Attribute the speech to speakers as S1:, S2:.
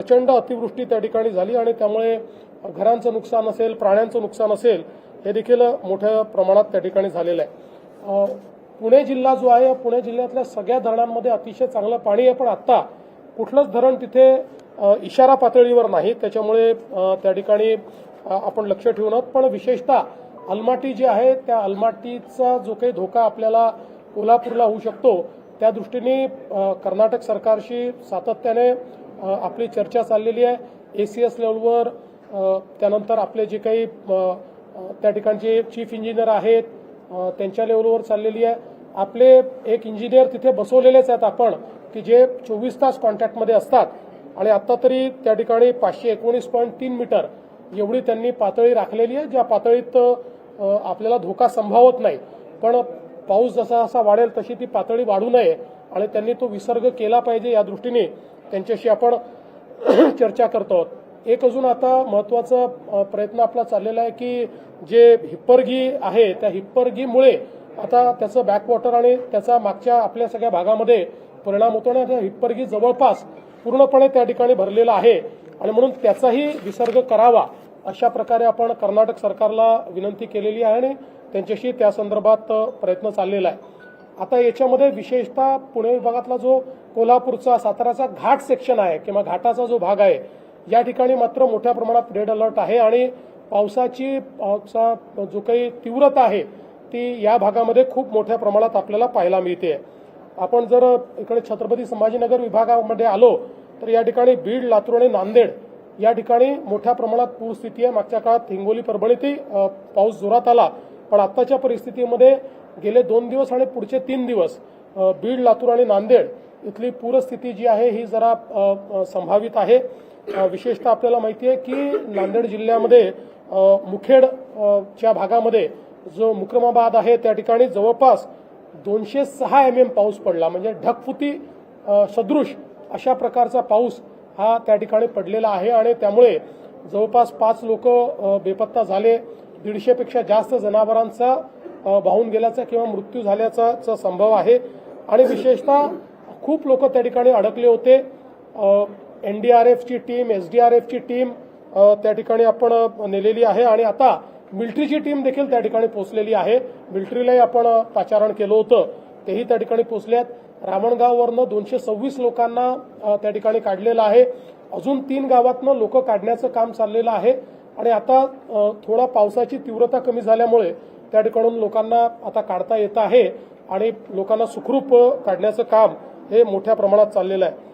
S1: प्रचंड अतिवृष्टी त्या ठिकाणी झाली आणि त्यामुळे घरांचं नुकसान असेल प्राण्यांचं नुकसान असेल हे देखील मोठ्या प्रमाणात त्या ठिकाणी झालेलं आहे. पुणे जिल्हा जो आहे पुणे जिल्ह्यातल्या सगळ्या धरणांमध्ये अतिशय चांगलं पाणी आहे पण आत्ता कुठलंच धरण तिथे इशारा पातळीवर नाही. त्याच्यामुळे त्या ठिकाणी आपण लक्ष ठेवून आहोत. पण विशेषतः अलमाटी जी आहे त्या अलमाटीचा जो काही धोका आपल्याला कोल्हापूरला होऊ शकतो त्या दृष्टीने कर्नाटक सरकारशी सातत्याने आपली चर्चा चाललेली आहे. ए सी एस लेवलवर त्यानंतर आपले जे काही त्या ठिकाणचे चीफ इंजिनियर आहेत त्यांच्या लेवलवर चाललेली आहे. आपले एक इंजिनियर तिथे बसवलेलेच आहेत आपण की जे चोवीस तास कॉन्टॅक्टमध्ये असतात. आणि आता तरी त्या ठिकाणी पाचशे एकोणीस पॉईंट तीन मीटर एवढी त्यांनी पातळी राखलेली आहे ज्या पातळीत आपल्याला धोका संभावत नाही. पण पाऊस जसा जसा वाढेल तशी ती पातळी वाढू नये आणि त्यांनी तो विसर्ग केला पाहिजे या दृष्टीने त्यांच्याशी आपण चर्चा करतो. आहोत एक अजून आता महत्त्वाचा प्रयत्न आपला चाललेला आहे की जे हिप्परगी आहे त्या हिप्परगीमुळे आता त्याचं बॅकवॉटर आणि त्याचा मागच्या आपल्या सगळ्या भागामध्ये परिणाम होतो आणि हिप्परगी जवळपास पूर्णपणे त्या ठिकाणी भरलेला आहे. आणि म्हणून त्याचाही विसर्ग करावा अशा प्रकारे आपण कर्नाटक सरकारला विनंती केलेली आहे आणि त्यांच्याशी त्या संदर्भात प्रयत्न चाललेला आहे. आता याच्यामध्ये विशेषतः पुणे विभागातला जो कोल्हापूरचा साताराचा घाट सेक्शन आहे किंवा घाटाचा जो भाग आहे या ठिकाणी मात्र मोठ्या प्रमाणात रेड अलर्ट आहे आणि पावसाची पावसा जो काही तीव्रता आहे ती या भागामध्ये खूप मोठ्या प्रमाणात आपल्याला पाहायला मिळते. आपण जर इकडे छत्रपती संभाजीनगर विभागामध्ये आलो तर या ठिकाणी बीड लातूर आणि नांदेड या ठिकाणी मोठ्या प्रमाणात पूरस्थिती आहे. मागच्या काळात हिंगोली परभणीतही पाऊस जोरात आला. पण आत्ताच्या परिस्थितीमध्ये गेले दोन दिवस आणि पुढचे तीन दिवस बीड लातूर आणि नांदेड इथली पूरस्थिती जी आहे ही जरा संभावित आहे. विशेषतः आपल्याला माहिती आहे की नांदेड जिल्ह्यामध्ये मुखेडच्या मुखेड च्या भागामध्ये जो मुक्रमाबाद आहे त्या ठिकाणी जवळपास दोनशे सहा एम एम पाऊस पडला. म्हणजे ढकफुती सदृश अशा प्रकारचा पाऊस हा त्या ठिकाणी पडलेला आहे आणि त्यामुळे जवळपास पाच लोक बेपत्ता झाले. दीडशेपेक्षा जास्त जनावरांचा वाहून गेल्याचा किंवा मृत्यू झाल्याचा संभव आहे. आणि विशेषतः खूप लोक त्या ठिकाणी अडकले होते. एन डी आर एफची टीम एस डी आर एफची टीम त्या ठिकाणी आपण नेलेली आहे. आणि आता मिलिटरीची टीम देखील त्या ठिकाणी पोहोचलेली आहे. मिलिटरीलाही आपण पाचारण केलं होतं. तेही त्या ठिकाणी पोहोचल्यात. रामणगाववरनं दोनशे सव्वीस लोकांना त्या ठिकाणी काढलेलं आहे. अजून तीन गावातनं लोक काढण्याचं काम चाललेलं आहे. आणि आता थोडा पावसाची तीव्रता कमी झाल्यामुळे त्या ठिकाणून लोकांना आता काढता येत आहे. आणि लोकांना सुखरूप काढण्याचं काम हे मोठ्या प्रमाणात चाललेलं आहे.